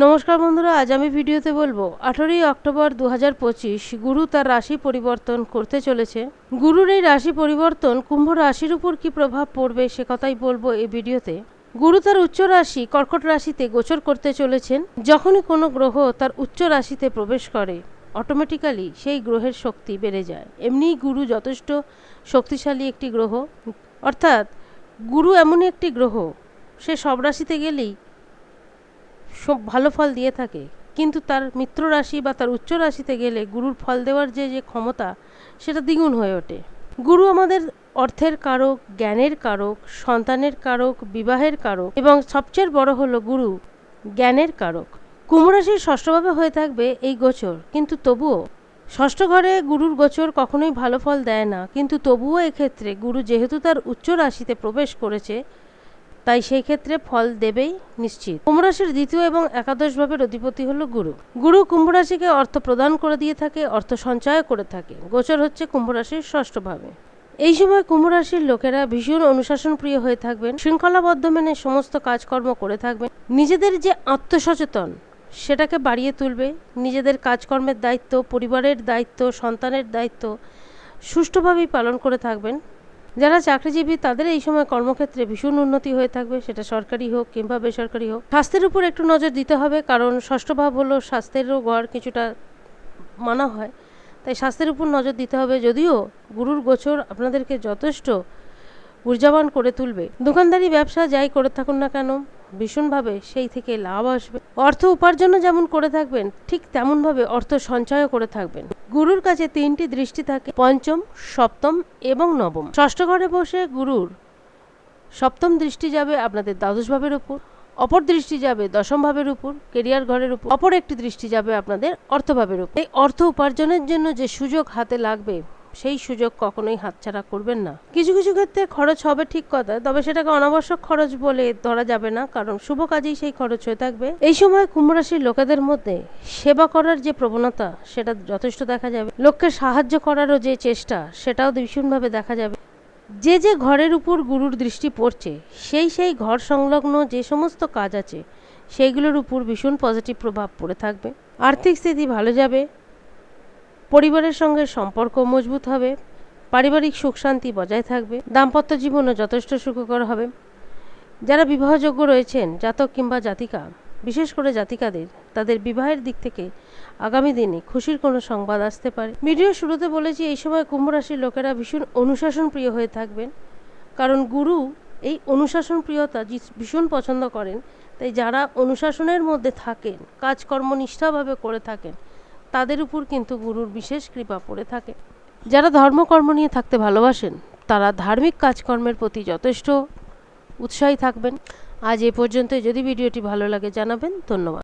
নমস্কার বন্ধুরা, আজ আমি ভিডিওতে বলব, আঠারোই অক্টোবর দু হাজার পঁচিশ, গুরু তার রাশি পরিবর্তন করতে চলেছে। গুরুর এই রাশি পরিবর্তন কুম্ভ রাশির উপর কি প্রভাব পড়বে সে কথাই বলব এই ভিডিওতে। গুরু তার উচ্চ রাশি কর্কট রাশিতে গোচর করতে চলেছেন, যখনই কোনো গ্রহ তার উচ্চ রাশিতে প্রবেশ করে অটোমেটিক্যালি সেই গ্রহের শক্তি বেড়ে যায়। এমনিই গুরু যথেষ্ট শক্তিশালী একটি গ্রহ। অর্থাৎ, গুরু এমনই একটি গ্রহ, সে সব রাশিতে গেলেই সব ভালো ফল দিয়ে থাকে। কিন্তু তার মিত্র রাশি বা তার উচ্চ রাশিতে গেলে গুরুর ফল দেওয়ার যে যে ক্ষমতা, সেটা দ্বিগুণ হয়ে ওঠে। গুরু আমাদের অর্থের কারক, জ্ঞানের কারক, সন্তানের কারক, বিবাহের কারক এবং সবচেয়ে বড় হলো গুরু, জ্ঞানের কারক। কুম্ভ রাশির ষষ্ঠভাবে হয়ে থাকবে এই গোচর। কিন্তু তবুও, ষষ্ঠ ঘরে গুরুর গোচর কখনোই ভালো ফল দেয় না। কিন্তু তবুও এক্ষেত্রে গুরু যেহেতু তার উচ্চ রাশিতে প্রবেশ করেছে তাই সেই ক্ষেত্রে ফল দেবেই নিশ্চিত। কুম্ভরাশির দ্বিতীয় এবং একাদশ ভাবের অধিপতি হলো গুরু। গুরু কুম্ভরাশিকে অর্থ প্রদান করে দিয়ে থাকে, অর্থ সঞ্চয় করে থাকে। গোচর হচ্ছে কুম্ভরাশির ষষ্ঠ ভাবে। এই সময় কুম্ভরাশির লোকেরা ভীষণ অনুশাসন প্রিয় হয়ে থাকবেন, শৃঙ্খলাবদ্ধ মেনে সমস্ত কাজকর্ম করে থাকবেন। নিজেদের যে আত্মসচেতন, সেটাকে বাড়িয়ে তুলবে। নিজেদের কাজকর্মের দায়িত্ব, পরিবারের দায়িত্ব, সন্তানের দায়িত্ব সুষ্ঠুভাবেই পালন করে থাকবেন। যারা চাকরিজীবী, তাদের এই সময় কর্মক্ষেত্রে ভীষণ উন্নতি হয়ে থাকবে, সেটা সরকারি হোক কিংবা বেসরকারি হোক। স্বাস্থ্যের উপর একটু নজর দিতে হবে, কারণ ষষ্ঠ ভাব হলো স্বাস্থ্যেরও গড় কিছুটা মানা হয়। তাই স্বাস্থ্যের উপর নজর দিতে হবে, যদিও গুরুর গোচর আপনাদেরকে যথেষ্ট ঊর্জাবান করে তুলবে। দোকানদারি, ব্যবসা যাই করে থাকুন না কেন ভীষণভাবে সেই থেকে লাভ আসবে। অর্থ উপার্জনও যেমন করে থাকবেন, ঠিক তেমনভাবে অর্থ সঞ্চয়ও করে থাকবেন। গুরুর কাছে তিনটি দৃষ্টি থাকে, পঞ্চম, সপ্তম এবং নবম। ষষ্ঠ ঘরে বসে গুরুর সপ্তম দৃষ্টি যাবে আপনাদের দ্বাদশ ভাবের উপর, অপর দৃষ্টি যাবে দশম ভাবের উপর, কেরিয়ার ঘরের উপর। অপর একটি দৃষ্টি যাবে আপনাদের অর্থভাবের উপর। এই অর্থ উপার্জনের জন্য যে সুযোগ হাতে লাগবে সেই সুযোগ কখনোই হাতছাড়া করবেন না। কিছু কিছু ক্ষেত্রে খরচ হবে ঠিক কথা তবে সেটাকে অনাবশ্যক খরচ বলে ধরা যাবে না, কারণ শুভ কাজেই সেই খরচ হয়ে থাকবে। এই সময় কুম্ভ রাশির লোকেদের মধ্যে সেবা করার যে প্রবণতা, সেটা যথেষ্ট দেখা যাবে। লোককে সাহায্য করারও যে চেষ্টা, সেটাও ভীষণভাবে দেখা যাবে। যে যে ঘরের উপর গুরুর দৃষ্টি পড়ছে, সেই সেই ঘর সংলগ্ন যে সমস্ত কাজ আছে, সেইগুলোর উপর ভীষণ পজিটিভ প্রভাব পড়ে থাকবে। আর্থিক স্থিতি ভালো যাবে পরিবারের সঙ্গে সম্পর্ক মজবুত হবে, পারিবারিক সুখ শান্তি বজায় থাকবে, দাম্পত্য জীবনও যথেষ্ট সুখকর হবে। যারা বিবাহযোগ্য রয়েছেন, জাতক কিংবা জাতিকা, বিশেষ করে জাতিকাদের, তাদের বিবাহের দিক থেকে আগামী দিনে খুশির কোনো সংবাদ আসতে পারে। ভিডিও শুরুতে বলেছি, এই সময় কুম্ভ রাশির লোকেরা ভীষণ অনুশাসন প্রিয় হয়ে থাকবেন। কারণ গুরু এই অনুশাসন প্রিয়তা ভীষণ পছন্দ করেন। তাই যারা অনুশাসনের মধ্যে থাকেন, কাজকর্ম নিষ্ঠাভাবে করে থাকেন তাদের উপর কিন্তু গুরুর বিশেষ কৃপা পড়ে থাকে। যারা ধর্মকর্ম নিয়ে থাকতে ভালোবাসেন, তারা ধার্মিক কাজকর্মের প্রতি যথেষ্ট উৎসাহী থাকবেন। আজ এ পর্যন্ত যদি ভিডিওটি ভালো লাগে জানাবেন, ধন্যবাদ।